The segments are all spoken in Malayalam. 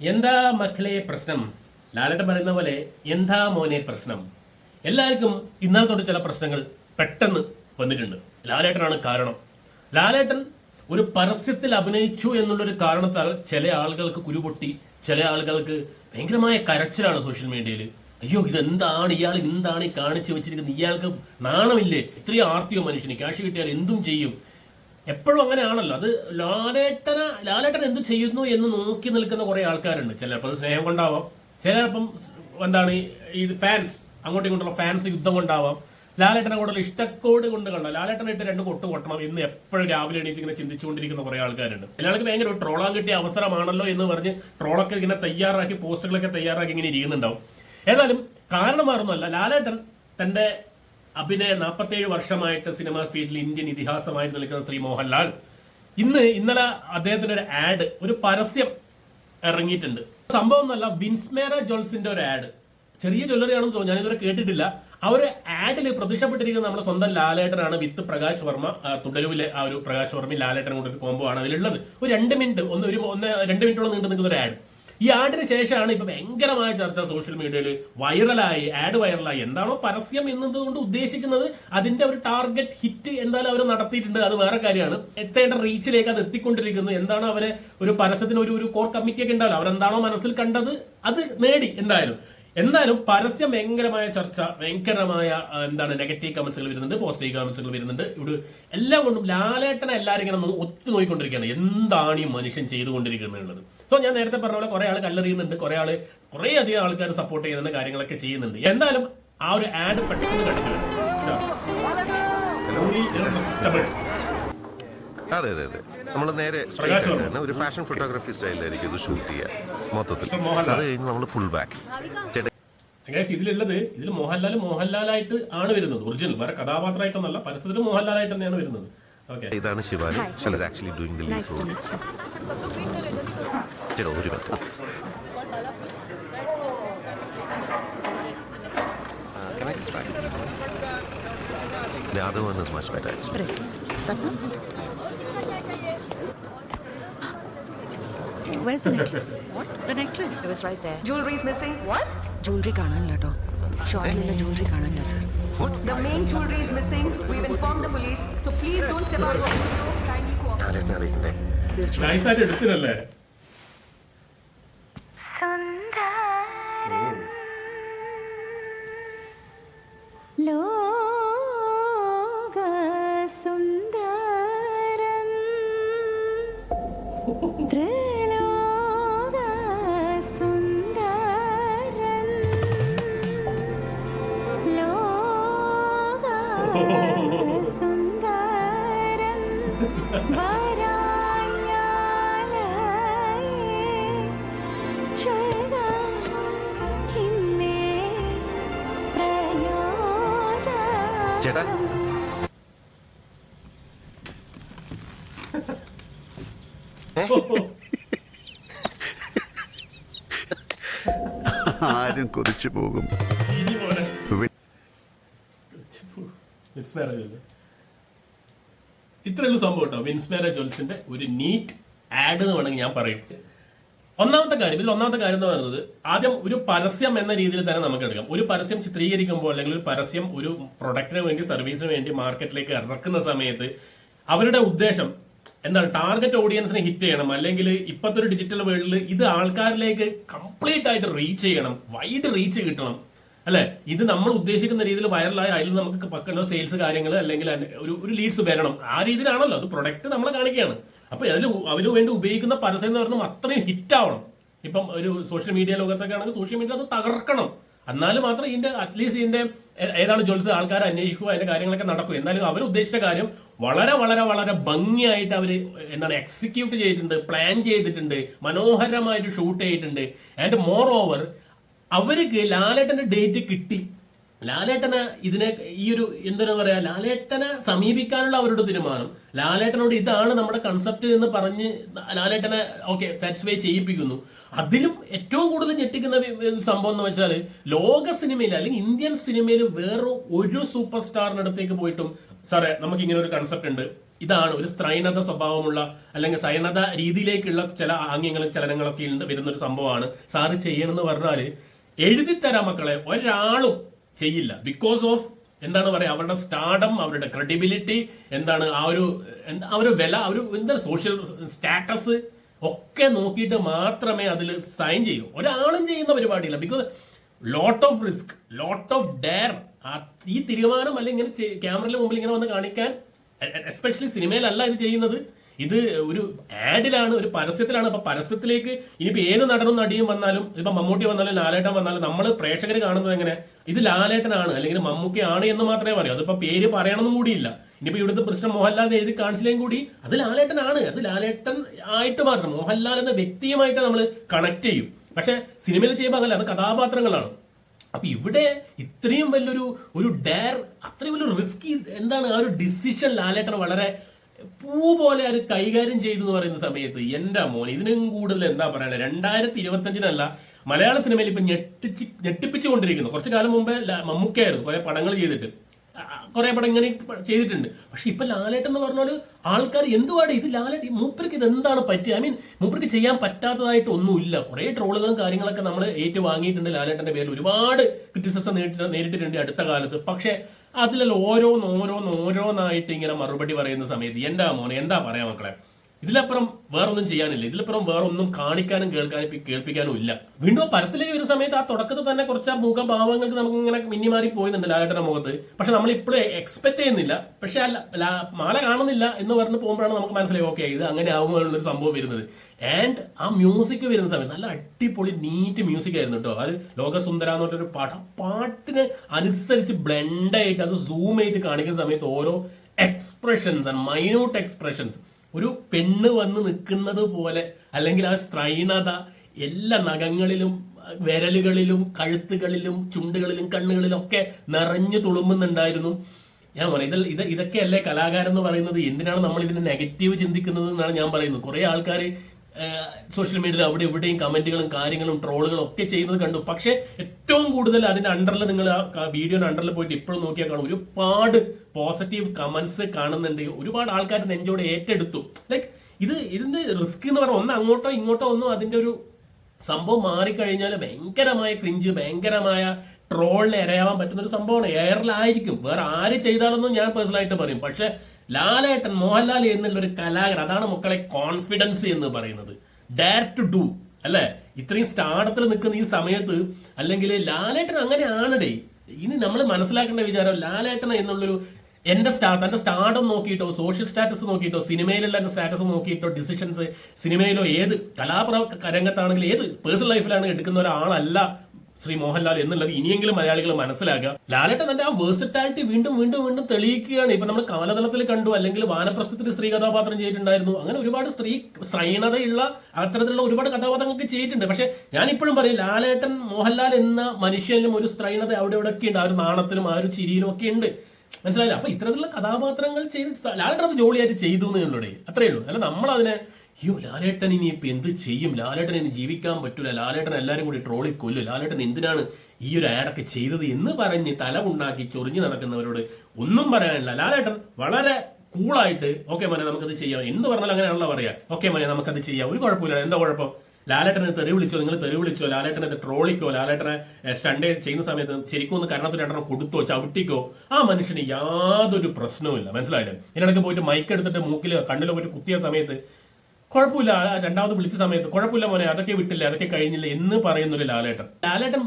എന്താ മക്കളെ പ്രശ്നം? ലാലേട്ടൻ പറയുന്ന പോലെ എന്താ മോനെ പ്രശ്നം? എല്ലാവർക്കും ഇന്നലെ തൊട്ട് ചില പ്രശ്നങ്ങൾ പെട്ടെന്ന് വന്നിട്ടുണ്ട്. ലാലേട്ടനാണ് കാരണം. ലാലേട്ടൻ ഒരു പരസ്യത്തിൽ അഭിനയിച്ചു എന്നുള്ളൊരു കാരണത്താൽ ചില ആളുകൾക്ക് കുരുപൊട്ടി ചില ആളുകൾക്ക് ഭയങ്കരമായ കരച്ചിലാണ് സോഷ്യൽ മീഡിയയിൽ. അയ്യോ ഇതെന്താണ്? ഇയാൾ എന്താണ് ഈ കാണിച്ചു വെച്ചിരിക്കുന്നത് ഇയാൾക്ക് നാണമില്ലേ? ഇത്രയും ആർത്തിയോ മനുഷ്യന്? ക്യാഷ് കിട്ടിയാൽ എന്തും ചെയ്യും. എപ്പോഴും അങ്ങനെയാണല്ലോ. അത് ലാലേട്ടന ലാലേട്ടൻ എന്ത് ചെയ്യുന്നു എന്ന് നോക്കി നിൽക്കുന്ന കുറെ ആൾക്കാരുണ്ട്. ചിലപ്പോൾ അത് സ്നേഹം കൊണ്ടാവാം. ചിലപ്പം എന്താണ് ഈ- ഫാൻസ് അങ്ങോട്ടും ഇങ്ങോട്ടുള്ള ഫാൻസ് യുദ്ധം കൊണ്ടാവാം. ലാലേട്ടനെ കൂടുതൽ ഇഷ്ടക്കോട് കൊണ്ട് കണ്ടോ? ലാലേട്ടനെ ഇട്ട് രണ്ട് കൊട്ട് കൊട്ടണം എന്ന് എപ്പോഴും രാവിലെ എണീച്ച് ഇങ്ങനെ ചിന്തിച്ചുകൊണ്ടിരിക്കുന്ന കുറെ ആൾക്കാരുണ്ട്. എല്ലാവർക്കും ഭയങ്കര ഒരു ട്രോളാൻ കിട്ടിയ അവസരമാണല്ലോ എന്ന് പറഞ്ഞ് ട്രോളൊക്കെ ഇങ്ങനെ തയ്യാറാക്കി പോസ്റ്റുകളൊക്കെ തയ്യാറാക്കി ഇങ്ങനെ ഇരിക്കുന്നുണ്ടാവും. ഏതായാലും കാരണം മാറുന്നല്ല ലാലേട്ടൻ തന്റെ അഭിനയ നാൽപ്പത്തേഴ് വർഷമായിട്ട് സിനിമാ ഫീൽഡിൽ ഇന്ത്യൻ ഇതിഹാസമായി നിൽക്കുന്ന ശ്രീ മോഹൻലാൽ. ഇന്ന് ഇന്നലെ അദ്ദേഹത്തിന്റെ ഒരു ആഡ് ഒരു പരസ്യം ഇറങ്ങിയിട്ടുണ്ട്. സംഭവം എന്നല്ല വിൻസ്മേറ ജോൾസിന്റെ ഒരു ആഡ്. ചെറിയ ജ്വല്ലറിയാണെന്ന് തോന്നുന്നു ഞാനിതുവരെ കേട്ടിട്ടില്ല. ആ ഒരു ആഡിൽ പ്രത്യക്ഷപ്പെട്ടിരിക്കുന്ന നമ്മുടെ സ്വന്തം ലാലേട്ടനാണ് വിത്ത് പ്രകാശ് വർമ്മ. തുടരുവിലെ ആ ഒരു പ്രകാശ് വർമ്മ ലാലേട്ടൻ കൂടെ ഒരു കോംബോ ആണ് അതിലുള്ളത്. ഒരു രണ്ട് മിനിറ്റ് ഒന്ന് ഒരു ഒന്ന് രണ്ട് മിനിറ്റോളം നീണ്ടു നിൽക്കുന്ന ഒരു ആഡ്. ഈ ആഡിന് ശേഷമാണ് ഇപ്പൊ ഭയങ്കരമായ ചർച്ച സോഷ്യൽ മീഡിയയിൽ വൈറലായി ആഡ് വൈറലായി. എന്താണോ പരസ്യം എന്നതുകൊണ്ട് ഉദ്ദേശിക്കുന്നത് അതിന്റെ ഒരു ടാർഗറ്റ് ഹിറ്റ് എന്തായാലും അവർ നടത്തിയിട്ടുണ്ട്. അത് വേറെ കാര്യമാണ്. എത്തേണ്ട റീച്ചിലേക്ക് അത് എത്തിക്കൊണ്ടിരിക്കുന്നത് എന്താണ് അവരെ ഒരു പരസ്യത്തിന് ഒരു ഒരു കോർ കമ്മിറ്റി ഒക്കെ ഉണ്ടാവില്ല? അവരെന്താണോ മനസ്സിൽ കണ്ടത് അത് നേടി എന്തായാലും. എന്തായാലും പരസ്യം ഭയങ്കരമായ ചർച്ച ഭയങ്കരമായ എന്താണ് നെഗറ്റീവ് കമന്റ്സുകൾ വരുന്നുണ്ട് പോസിറ്റീവ് കമന്റ്സുകൾ വരുന്നുണ്ട്. ഇവിടെ എല്ലാം കൊണ്ടും ലാലേട്ടനെ എല്ലാവരും ഇങ്ങനെ ഒത്തു നോക്കിക്കൊണ്ടിരിക്കുകയാണ്. എന്താണ് ഈ മനുഷ്യൻ ചെയ്തുകൊണ്ടിരിക്കുന്നത് സോ ഞാൻ നേരത്തെ പറഞ്ഞ പോലെ കുറെ ആൾ കല്ലെറിയുന്നുണ്ട്. കുറെ ആൾ കുറെ അധികം ആൾക്കാർ സപ്പോർട്ട് ചെയ്യുന്നുണ്ട് കാര്യങ്ങളൊക്കെ ചെയ്യുന്നുണ്ട്. എന്തായാലും ആ ഒരു ആഡ് പെട്ടെന്ന് കണ്ടിട്ടുണ്ട് അതെ അതെ അതെ. നമ്മൾ നേരെ സ്ട്രേറ്റ്. തന്നെ ഒരു ഫാഷൻ ഫോട്ടോഗ്രാഫി സ്റ്റൈലിലായിരിക്കും ഇത് ഷൂട്ട് ചെയ്യുക മൊത്തത്തിൽ. അത് കഴിഞ്ഞ് നമ്മൾ ഫുൾ ബാക്ക് ചേട്ടാ ഗൈസ് ഇതിലുള്ളത് ഇതിൽ മോഹൻലാൽ മോഹൻലാലായിട്ട് ആണ് വരുന്നത്. ഒറിജിനൽ വേറെ കഥാപാത്രമായിട്ടൊന്നല്ല. പരസ്യത്തിൽ മോഹൻലാലായിട്ട് തന്നെയാണ് വരുന്നത്. ഓക്കെ ഇതാണ് Shivani. Actually doing the lead role ഒരു minute. Can I just try? The other one is much better. actually. Where's the necklace? What? The necklace? It was right there. Jewelry is missing. What? Jewellery കാണാനില്ല കേട്ടോ ഷോപ്പിലുള്ള jewelry കാണാനില്ല sir The main jewelry is missing. We've informed the police. So please don't step out of the video. Kindly cooperate. ലാലേട്ടനെ അറിയിക്കണ്ടേ നൈസായിട്ട് എടുത്തില്ലല്ലേ ലോകസുന്ദരം ത്രിലോകസുന്ദരം ചേട്ടാ. ആരും കൊതിച്ചു പോകും. ഇത്രയുള്ള സംഭവം കേട്ടോ. വിൻസ്മേര ജോൽസിന്റെ ഒരു നീറ്റ് ആഡ് എന്ന് വേണമെങ്കിൽ ഞാൻ പറയും. ഒന്നാമത്തെ കാര്യം ഇതിൽ ഒന്നാമത്തെ കാര്യം എന്ന് പറയുന്നത് ആദ്യം ഒരു പരസ്യം എന്ന രീതിയിൽ തന്നെ നമുക്ക് എടുക്കാം. ഒരു പരസ്യം ചിത്രീകരിക്കുമ്പോൾ അല്ലെങ്കിൽ ഒരു പരസ്യം ഒരു പ്രൊഡക്റ്റിന് വേണ്ടി സർവീസിന് വേണ്ടി മാർക്കറ്റിലേക്ക് ഇറക്കുന്ന സമയത്ത് അവരുടെ ഉദ്ദേശം എന്താണ്? ടാർഗറ്റ് ഓഡിയൻസിനെ ഹിറ്റ് ചെയ്യണം. അല്ലെങ്കിൽ ഇപ്പോഴത്തെ ഒരു ഡിജിറ്റൽ വേൾഡിൽ ഇത് ആൾക്കാരിലേക്ക് കംപ്ലീറ്റ് ആയിട്ട് റീച്ച് ചെയ്യണം. വൈഡ് റീച്ച് കിട്ടണം. അല്ലെ? ഇത് നമ്മൾ ഉദ്ദേശിക്കുന്ന രീതിയിൽ വൈറലായ അതിൽ നമുക്ക് പക്കുന്ന സെയിൽസ് കാര്യങ്ങൾ അല്ലെങ്കിൽ ഒരു ലീഡ്സ് വരണം. ആ രീതിയിലാണല്ലോ. അത് പ്രൊഡക്റ്റ് നമ്മൾ കാണിക്കുകയാണ്. അപ്പൊ അതിൽ അവർ വേണ്ടി ഉപയോഗിക്കുന്ന പരസ്യം എന്ന് പറഞ്ഞാൽ അത്രയും ഹിറ്റ് ആവണം. ഇപ്പം ഒരു സോഷ്യൽ മീഡിയ ലോകത്തൊക്കെ ആണെങ്കിൽ സോഷ്യൽ മീഡിയ അത് തകർക്കണം. എന്നാലും മാത്രം ഇതിന്റെ അറ്റ്ലീസ്റ്റ് ഇതിന്റെ ഏതാണ് ജ്വൽസ് ആൾക്കാർ അന്വേഷിക്കുക അതിന്റെ കാര്യങ്ങളൊക്കെ നടക്കും എന്നാലും അവർ ഉദ്ദേശിച്ച കാര്യം വളരെ വളരെ വളരെ ഭംഗിയായിട്ട് അവർ എന്താണ് എക്സിക്യൂട്ട് ചെയ്തിട്ടുണ്ട് പ്ലാൻ ചെയ്തിട്ടുണ്ട് മനോഹരമായിട്ട് ഷൂട്ട് ചെയ്തിട്ടുണ്ട്. ആൻഡ് മോർ ഓവർ അവർക്ക് ലാലേട്ടന്റെ ഡേറ്റ് കിട്ടി. ലാലേട്ടന് ഇതിനെ ഈ ഒരു എന്താണ് പറയാ ലാലേട്ടനെ സമീപിക്കാനുള്ള അവരുടെ തീരുമാനം. ലാലേട്ടനോട് ഇതാണ് നമ്മുടെ കൺസെപ്റ്റ് എന്ന് പറഞ്ഞ് ലാലേട്ടനെ ഓക്കെ സാറ്റിസ്ഫൈ ചെയ്യിപ്പിക്കുന്നു. അതിലും ഏറ്റവും കൂടുതൽ ഞെട്ടിക്കുന്ന സംഭവം എന്ന് വെച്ചാൽ ലോക സിനിമയിൽ അല്ലെങ്കിൽ ഇന്ത്യൻ സിനിമയിൽ വേറെ ഒരു സൂപ്പർ സ്റ്റാറിനടുത്തേക്ക് പോയിട്ടും സാറേ നമുക്ക് ഇങ്ങനെ ഒരു കൺസെപ്റ്റ് ഉണ്ട്. ഇതാണ് ഒരു സ്ത്രൈണത സ്വഭാവമുള്ള അല്ലെങ്കിൽ സൈനത രീതിയിലേക്കുള്ള ചില ആംഗ്യങ്ങളും ചലനങ്ങളൊക്കെ വരുന്ന ഒരു സംഭവമാണ്. സാറ് ചെയ്യണമെന്ന് പറഞ്ഞാൽ എഴുതിത്തരാം മക്കളെ ഒരാളും ചെയ്യില്ല. ബിക്കോസ് ഓഫ് എന്താണ് പറയുക അവരുടെ സ്റ്റാർഡം അവരുടെ ക്രെഡിബിലിറ്റി എന്താണ് ആ ഒരു ആ ഒരു വില ഒരു എന്താ സോഷ്യൽ സ്റ്റാറ്റസ് ഒക്കെ നോക്കിയിട്ട് മാത്രമേ അതിൽ സൈൻ ചെയ്യൂ. ഒരാളും ചെയ്യുന്ന പരിപാടിയില്ല. Because lot of risk lot of dare ഈ തീരുമാനം അല്ലെങ്കിൽ ഇങ്ങനെ ക്യാമറയുടെ മുമ്പിൽ ഇങ്ങനെ വന്ന് കാണിക്കാൻ എസ്പെഷ്യലി സിനിമയിലല്ല ഇത് ചെയ്യുന്നത്. ഇത് ഒരു ആഡിലാണ് ഒരു പരസ്യത്തിലാണ്. അപ്പൊ പരസ്യത്തിലേക്ക് ഇനിയിപ്പോ ഏത് നടനും നടിയും വന്നാലും ഇപ്പൊ മമ്മൂട്ടി വന്നാലും ലാലേട്ടൻ വന്നാലും നമ്മൾ പ്രേക്ഷകർ കാണുന്നത് എങ്ങനെ? ഇത് ലാലേട്ടനാണ് അല്ലെങ്കിൽ മമ്മൂക്കയാണ് എന്ന് മാത്രമേ പറയൂ. അതിപ്പോ പേര് പറയണമെന്നും കൂടിയില്ല. ഇനിയിപ്പോ ഇവിടുത്തെ പ്രശ്നം മോഹൻലാൽ എഴുതി കാണിച്ചില്ലെങ്കിൽ കൂടി അത് ലാലേട്ടനാണ്. അത് ലാലേട്ടൻ ആയിട്ട് മാത്രം. മോഹൻലാൽ എന്ന വ്യക്തിയുമായിട്ട് നമ്മൾ കണക്ട് ചെയ്യും. പക്ഷെ സിനിമയിൽ ചെയ്യുമ്പോൾ അതല്ല അത് കഥാപാത്രങ്ങളാണ്. അപ്പൊ ഇവിടെ ഇത്രയും വലിയൊരു ഒരു ഡയർ അത്രയും വലിയൊരു റിസ്കി എന്താണ് ആ ഒരു ഡിസിഷൻ ലാലേട്ടൻ വളരെ പൂ പോലെ അത് കൈകാര്യം ചെയ്തു എന്ന് പറയുന്ന സമയത്ത് എന്റെ മോൻ ഇതിനും കൂടുതൽ എന്താ പറയണേ രണ്ടായിരത്തി ഇരുപത്തഞ്ചിനല്ല മലയാള സിനിമയിൽ ഇപ്പൊ ഞെട്ടിച്ച് ഞെട്ടിപ്പിച്ചുകൊണ്ടിരിക്കുന്നു. കുറച്ചു കാലം മുമ്പേ മമ്മൂക്കയായിരുന്നു കുറെ പടങ്ങൾ ചെയ്തിട്ട്. കുറെ പടം ഇങ്ങനെ ചെയ്തിട്ടുണ്ട്. പക്ഷെ ഇപ്പൊ ലാലേട്ടൻ എന്ന് പറഞ്ഞാൽ ആൾക്കാർ എന്തുവാണ് ഇത് ലാലേട്ട് മൂപ്പർക്ക് ഇത് എന്താണ് പറ്റിയത് ഐ മീൻ മൂപ്പർക്ക് ചെയ്യാൻ പറ്റാത്തതായിട്ട് ഒന്നുമില്ല. കുറെ ട്രോളുകളും കാര്യങ്ങളൊക്കെ നമ്മൾ ഏറ്റു വാങ്ങിയിട്ടുണ്ട് ലാലേട്ടന്റെ പേരിൽ. ഒരുപാട് ക്രിറ്റിസിസം നേരിട്ട് നേരിട്ടിട്ടുണ്ട് അടുത്ത കാലത്ത്. പക്ഷെ അതിലെല്ലാം ഓരോന്ന് ഓരോന്ന് ഓരോന്നായിട്ട് ഇങ്ങനെ മറുപടി പറയുന്ന സമയത്ത് എന്താ മോനെ എന്താ പറയാ മക്കളെ? ഇതിലപ്പുറം വേറൊന്നും ചെയ്യാനില്ല. ഇതിലപ്പുറം വേറൊന്നും കാണിക്കാനും കേൾക്കാനും കേൾപ്പിക്കാനും ഇല്ല. വീണ്ടും പരസ്യത്തിലേക്ക് വരുന്ന സമയത്ത് ആ തുടക്കത്തിൽ തന്നെ കുറച്ച് മുഖഭാവങ്ങൾക്ക് നമുക്ക് ഇങ്ങനെ മിന്നിമാറി പോയിരുന്നുണ്ട് ലാലേട്ടന്റെ മുഖത്ത്. പക്ഷെ നമ്മൾ ഇപ്പോഴും എക്സ്പെക്ട് ചെയ്യുന്നില്ല. പക്ഷെ അല്ല മാല കാണുന്നില്ല എന്ന് പറഞ്ഞ് പോകുമ്പോഴാണ് നമുക്ക് മനസ്സിലായി ഓക്കെ ഇത് അങ്ങനെ ആകുമ്പോഴുള്ള ഒരു സംഭവം വരുന്നത്. ആൻഡ് ആ മ്യൂസിക് വരുന്ന സമയത്ത് നല്ല അടിപൊളി നീറ്റ് മ്യൂസിക് ആയിരുന്നു കേട്ടോ അത് ലോകസുന്ദര എന്ന് പറഞ്ഞൊരു പാട്ട്. ആ പാട്ടിന് അനുസരിച്ച് ബ്ലെൻഡ് ആയിട്ട് അത് സൂം ആയിട്ട് കാണിക്കുന്ന സമയത്ത് ഓരോ എക്സ്പ്രഷൻസ് ആൻഡ് മൈന്യൂട്ട് എക്സ്പ്രഷൻസ് ഒരു പെണ്ണ് വന്ന് നിൽക്കുന്നത് പോലെ അല്ലെങ്കിൽ ആ സ്ത്രൈണത എല്ലാ നഖങ്ങളിലും വിരലുകളിലും കഴുത്തുകളിലും ചുണ്ടുകളിലും കണ്ണുകളിലും ഒക്കെ നിറഞ്ഞു തുളുമ്പുന്നുണ്ടായിരുന്നു. ഞാൻ പറയാം ഇതിൽ ഇത് ഇതൊക്കെയല്ലേ കലാകാരൻ എന്ന് പറയുന്നത്? എന്തിനാണ് നമ്മൾ ഇതിന്റെ നെഗറ്റീവ് ചിന്തിക്കുന്നത് എന്നാണ് ഞാൻ പറയുന്നത്? കുറെ ആൾക്കാർ സോഷ്യൽ മീഡിയയിൽ അവിടെ ഇവിടെയും കമന്റുകളും കാര്യങ്ങളും ട്രോളുകളും ഒക്കെ ചെയ്യുന്നത് കണ്ടു. പക്ഷേ ഏറ്റവും കൂടുതൽ അതിന്റെ അണ്ടറിൽ നിങ്ങൾ ആ വീഡിയോയുടെ അണ്ടറിൽ പോയിട്ട് ഇപ്പോഴും നോക്കിയാൽ കാണും. ഒരുപാട് പോസിറ്റീവ് കമന്റ്സ് കാണുന്നുണ്ട്. ഒരുപാട് ആൾക്കാർ നെഞ്ചോടെ ഏറ്റെടുത്തു. ലൈക്ക് ഇത് ഇതിന്റെ റിസ്ക് എന്ന് പറഞ്ഞാൽ ഒന്ന് അങ്ങോട്ടോ ഇങ്ങോട്ടോ ഒന്നും അതിന്റെ ഒരു സംഭവം മാറിക്കഴിഞ്ഞാൽ ഭയങ്കരമായ ക്രിഞ്ച് ഭയങ്കരമായ ട്രോളിന് ഇരയാവാൻ പറ്റുന്ന ഒരു സംഭവമാണ്. എയറിലായിരിക്കും വേറെ ആര് ചെയ്താലൊന്നും ഞാൻ പേഴ്സണലായിട്ട് പറയും. പക്ഷെ ലാലേട്ടൻ മോഹൻലാൽ എന്നുള്ള ഒരു കലാകാരൻ. അതാണ് മക്കളെ കോൺഫിഡൻസ് എന്ന് പറയുന്നത്. ഡയർ ടു ഡു അല്ലെ? ഇത്രയും സ്റ്റാർട്ടത്തിൽ നിൽക്കുന്ന ഈ സമയത്ത് അല്ലെങ്കിൽ ലാലേട്ടൻ അങ്ങനെയാണടേ. ഇനി നമ്മൾ മനസ്സിലാക്കേണ്ട വിചാരം ലാലേട്ടൻ എന്നുള്ളൊരു എന്റെ സ്റ്റാർ തന്റെ സ്റ്റാർഡം നോക്കിയിട്ടോ സോഷ്യൽ സ്റ്റാറ്റസ് നോക്കിയിട്ടോ സിനിമയിലുള്ള എന്റെ സ്റ്റാറ്റസ് നോക്കിയിട്ടോ ഡിസിഷൻസ് സിനിമയിലോ ഏത് കലാപ്ര രംഗത്താണെങ്കിലും ഏത് പേഴ്സണൽ ലൈഫിലാണ് എടുക്കുന്ന ഒരാളല്ല ശ്രീ മോഹൻലാൽ എന്നുള്ളത് ഇനിയെങ്കിലും മലയാളികൾ മനസ്സിലാക്കുക. ലാലേട്ടൻ തന്റെ ആ വേഴ്സറ്റാലിറ്റി വീണ്ടും വീണ്ടും വീണ്ടും തെളിയിക്കുകയാണ്. ഇപ്പൊ നമ്മൾ കമലതലത്തിൽ കണ്ടു അല്ലെങ്കിൽ വാനപ്രസ്ഥത്തിൽ സ്ത്രീ കഥാപാത്രം ചെയ്തിട്ടുണ്ടായിരുന്നു. അങ്ങനെ ഒരുപാട് സ്ത്രീ ശ്രൈണതയുള്ള അത്തരത്തിലുള്ള ഒരുപാട് കഥാപാത്രങ്ങൾക്ക് ചെയ്തിട്ടുണ്ട്. പക്ഷെ ഞാൻ ഇപ്പോഴും പറയും ലാലേട്ടൻ മോഹൻലാൽ എന്ന മനുഷ്യനും ഒരു സ്ത്രൈണത അവിടെ ഇവിടെ ഒക്കെ ഉണ്ട് ആ ഒരു നാണത്തിലും ആ ഒരു ചിരിയിലും ഒക്കെ ഉണ്ട്. മനസ്സിലായില്ല? അപ്പൊ ഇത്തരത്തിലുള്ള കഥാപാത്രങ്ങൾ ചെയ്ത് ലാലേട്ടൻ അത് ജോളിയായിട്ട് ചെയ്തു എന്നുള്ളത് അത്രേ ഉള്ളൂ. അല്ല നമ്മൾ അതിനെ അയ്യോ ലാലേട്ടൻ ഇനി ഇപ്പൊ എന്ത് ചെയ്യും? ലാലേട്ടൻ ഇനി ജീവിക്കാൻ പറ്റൂല. ലാലേട്ടൻ എല്ലാരും കൂടി ട്രോളി കൊല്ലു. ലാലേട്ടൻ എന്തിനാണ് ഈ ഒരു ആഡൊക്കെ ചെയ്തത് എന്ന് പറഞ്ഞ് തല ഉണ്ടാക്കി ചൊറിഞ്ഞു നടക്കുന്നവരോട് ഒന്നും പറയാനില്ല. ലാലേട്ടൻ വളരെ കൂളായിട്ട് ഓക്കെ മോനെ നമുക്കത് ചെയ്യാം. എന്ന് പറഞ്ഞാൽ അങ്ങനെയാണല്ലോ പറയാ. ഓക്കെ മോനെ നമുക്കത് ചെയ്യാം. ഒരു കുഴപ്പമില്ല. എന്താ കുഴപ്പം? ലാലേട്ടനെ തെറി വിളിച്ചോ? നിങ്ങൾ തെറി വിളിച്ചോ? ലാലേട്ടനെ ട്രോളിക്കോ? ലാലേട്ടനെ സ്റ്റണ്ട് ചെയ്യുന്ന സമയത്ത് ശരിക്കും ഒന്ന് കരണത്തിൽ രണ്ടെണ്ണം കൊടുത്തോ? ചവിട്ടിക്കോ? ആ മനുഷ്യന് യാതൊരു പ്രശ്നവുമില്ല മനസ്സിലായില്ലേ? ഇതിനിടയ്ക്ക് പോയിട്ട് മൈക്ക് എടുത്തിട്ട് മൂക്കിൽ കണ്ണിലോ പോയിട്ട് കുത്തിയ സമയത്ത് കുഴപ്പമില്ല. രണ്ടാമത് വിളിച്ച സമയത്ത് കുഴപ്പമില്ല മോനെ അതൊക്കെ വിട്ടില്ല അതൊക്കെ കഴിഞ്ഞില്ല എന്ന് പറയുന്നൊരു ലാലേട്ടൻ. ലാലേട്ടൻ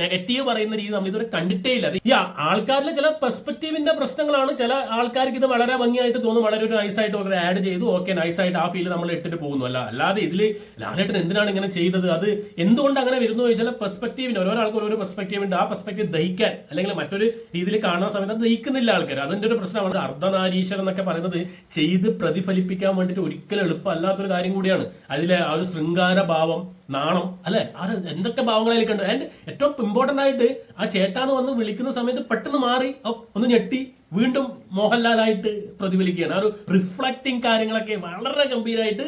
നെഗറ്റീവ് പറയുന്ന രീതി നമ്മൾ ഇതുവരെ കണ്ടിട്ടേ ഇല്ല ഈ ആൾക്കാരിലെ ചില പെർസ്പെക്റ്റീവിന്റെ പ്രശ്നങ്ങളാണ് ചില ആൾക്കാർക്ക് ഇത് വളരെ ഭംഗിയായിട്ട് തോന്നും. വളരെ ഒരു നൈസായിട്ട് ഒരു ആഡ് ചെയ്തു. ഓക്കെ നൈസായിട്ട് ആ ഫീൽ നമ്മൾ ഇട്ടിട്ട് പോകുന്നു. അല്ല അല്ലാതെ ഇതിൽ ലാലേട്ടൻ എന്തിനാണ് ഇങ്ങനെ ചെയ്തത്? അത് എന്തുകൊണ്ട് അങ്ങനെ വരുന്നു ചില പെർസ്പെക്റ്റീവിന് ഓരോ ആൾക്കും ഓരോ പെർസ്പെക്റ്റീവ് ഉണ്ട്. ആ പെർസ്പെക്റ്റീവ് ദഹിക്കാൻ അല്ലെങ്കിൽ മറ്റൊരു രീതിയിൽ കാണുന്ന സമയത്ത് ദഹിക്കുന്നില്ല ആൾക്കാർ അതിന്റെ ഒരു പ്രശ്നമാണ് അർദ്ധനാരീശ്വരൻ എന്നൊക്കെ പറയുന്നത് ചെയ്ത് പ്രതിഫലിപ്പിക്കാൻ വേണ്ടിയിട്ട് ഒരിക്കലും എളുപ്പമല്ലാത്തൊരു കാര്യം കൂടിയാണ്. അതിലെ ആ ഒരു ശൃംഗാര ഭാവം നാണം അല്ലെ? അത് എന്തൊക്കെ ഭാവങ്ങളിൽ കണ്ടു ആൻഡ് ഏറ്റവും ഇമ്പോർട്ടന്റ് ആയിട്ട് ആ ചേട്ടാന്ന് വന്ന് വിളിക്കുന്ന സമയത്ത് പെട്ടെന്ന് മാറി ഒന്ന് ഞെട്ടി വീണ്ടും മോഹൻലാലായിട്ട് പ്രതിഫലിക്കുകയാണ്. ആ ഒരു റിഫ്ലക്റ്റിംഗ് കാര്യങ്ങളൊക്കെ വളരെ ഗംഭീരമായിട്ട്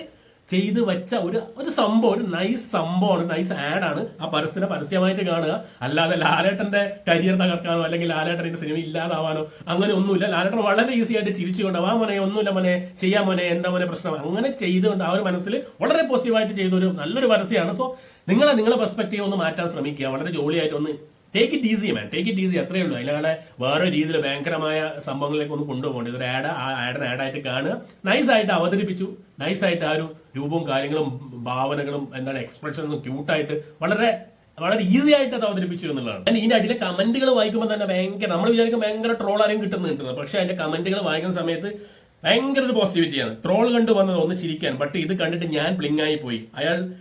ചെയ്ത് വെച്ച ഒരു ഒരു സംഭവം ഒരു നൈസ് സംഭവമാണ് നൈസ് ആഡ് ആണ്. ആ പരസ്യനെ പരസ്യമായിട്ട് കാണുക. അല്ലാതെ ലാലേട്ടന്റെ കരിയർ തകർക്കാനോ അല്ലെങ്കിൽ ലാലേട്ടന്റെ സിനിമ ഇല്ലാതാവാനോ അങ്ങനെ ഒന്നുമില്ല. ലാലേട്ടൻ വളരെ ഈസി ആയിട്ട് ചിരിച്ചുകൊണ്ട് ആ മോനെ ഒന്നുമില്ല മോനെ ചെയ്യാൻ മോനെ എന്താ മോനെ പ്രശ്നം? അങ്ങനെ ചെയ്തുകൊണ്ട് ആ ഒരു മനസ്സിൽ വളരെ പോസിറ്റീവായിട്ട് ചെയ്ത ഒരു നല്ലൊരു പരസ്യമാണ്. സോ നിങ്ങളെ നിങ്ങളുടെ പെർസ്പെക്റ്റീവ് ഒന്ന് മാറ്റാൻ ശ്രമിക്കുക. വളരെ ജോളിയായിട്ട് ഒന്ന് take it easy man take it easy അത്രേ ഉള്ളൂ. അതിലവിടെ വേറെ രീതിയിൽ ഭയങ്കരമായ സംഭവങ്ങളിലേക്ക് ഒന്ന് കൊണ്ടുപോകേണ്ടത് ഇതൊരു ആഡ് ആ ആഡിന് ആഡായിട്ട് കാണുക. നൈസായിട്ട് അവതരിപ്പിച്ചു. നൈസായിട്ട് ആ ഒരു രൂപവും കാര്യങ്ങളും ഭാവനകളും എന്താണ് എക്സ്പ്രഷൻസും ക്യൂട്ടായിട്ട് വളരെ വളരെ ഈസി ആയിട്ട് അത് അവതരിപ്പിച്ചു എന്നുള്ളതാണ്. ഞാൻ ഇതിന്റെ അടിയിലെ കമന്റുകൾ വായിക്കുമ്പോൾ തന്നെ ഭയങ്കര നമ്മൾ വിചാരിക്കും ഭയങ്കര ട്രോൾ ആരെയും കിട്ടുന്നുണ്ട്. പക്ഷെ അതിന്റെ കമന്റുകൾ വായിക്കുന്ന സമയത്ത് ഭയങ്കര ഒരു പോസിറ്റിവിറ്റിയാണ് ട്രോൾ കണ്ടു വന്നത് ഒന്ന് ചിരിക്കാൻ. ബട്ട് ഇത് കണ്ടിട്ട് ഞാൻ പ്ലിങ് ആയി പോയി. അയാൾ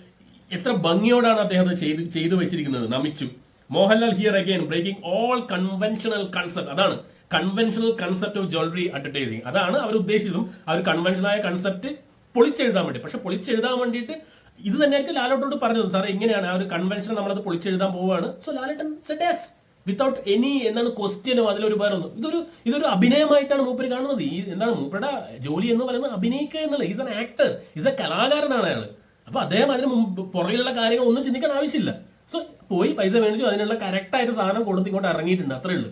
എത്ര ഭംഗിയോടാണ് അദ്ദേഹം ചെയ്ത് ചെയ്തു വെച്ചിരിക്കുന്നത്? നമിച്ചു. Mohanlal here again breaking all conventional concept അതാണ് conventional concept of jewellery advertising അതാണ് അവർ ഉദ്ദേശിച്ചതും അവർ കൺവെൻഷനായ കൺസെപ്റ്റ് പൊളിച്ചെഴുതാൻ വേണ്ടി. പക്ഷെ പൊളിച്ചെഴുതാൻ വേണ്ടിയിട്ട് ഇത് തന്നെയായിരിക്കും ലാലോട്ടോട് പറഞ്ഞത്. സാറേ ഇങ്ങനെയാണ് ആ ഒരു കൺവെൻഷൻ നമ്മളത് പൊളിച്ചെഴുതാൻ പോവുകയാണ്. So Lalettan sets without any എന്താണ് ക്വസ്റ്റ്യനോ അതിലൊരു വേറൊന്നും. ഇതൊരു ഇതൊരു അഭിനയമായിട്ടാണ് മൂപ്പര് കാണുന്നത്. ഈ എന്താണ് മൂപ്പരുടെ ജോലി എന്ന് പറയുന്നത് അഭിനയിക്കുക എന്നുള്ള is an actor is a കലാകാരനാണ് അയാൾ അപ്പൊ അദ്ദേഹം അതിന് മുമ്പ് പുറകിലുള്ള കാര്യങ്ങൾ ഒന്നും ചിന്തിക്കാൻ ആവശ്യമില്ല. സോ പോയി പൈസ മേടിച്ചു അതിനുള്ള കറക്റ്റ് ആയിട്ട് സാധനം കൊടുത്ത് ഇങ്ങോട്ട് ഇറങ്ങിയിട്ടുണ്ട്. അത്രേ ഉള്ളൂ.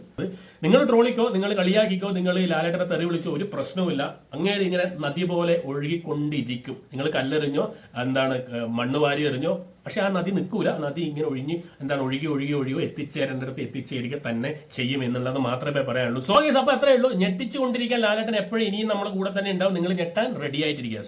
നിങ്ങൾ ട്രോളിക്കോ നിങ്ങൾ കളിയാക്കിക്കോ നിങ്ങൾ ലാലേട്ടനെ തെറി വിളിച്ചോ ഒരു പ്രശ്നവുമില്ല. അങ്ങേര് ഇങ്ങനെ നദി പോലെ ഒഴുകിക്കൊണ്ടിരിക്കും. നിങ്ങൾ കല്ലെറിഞ്ഞോ എന്താണ് മണ്ണ് വാരി എറിഞ്ഞോ പക്ഷെ ആ നദി നിൽക്കൂല. നദി ഇങ്ങനെ ഒഴിഞ്ഞ് എന്താണ് ഒഴുകി ഒഴുകി ഒഴുകി എത്തിച്ചേരേണ്ടടുത്ത് എത്തിച്ചേരുക തന്നെ ചെയ്യും എന്നുള്ളത് മാത്രമേ പറയാനുള്ളൂ. സോ ഗീസ് അപ്പൊ അത്രേ ഉള്ളൂ. ഞെട്ടിച്ചുകൊണ്ടിരിക്കാൻ ലാലേട്ടൻ എപ്പോഴും ഇനിയും നമ്മുടെ കൂടെ തന്നെ ഉണ്ടാവും. നിങ്ങൾ ഞെട്ടാൻ റെഡി ആയിട്ടിരിക്കുക.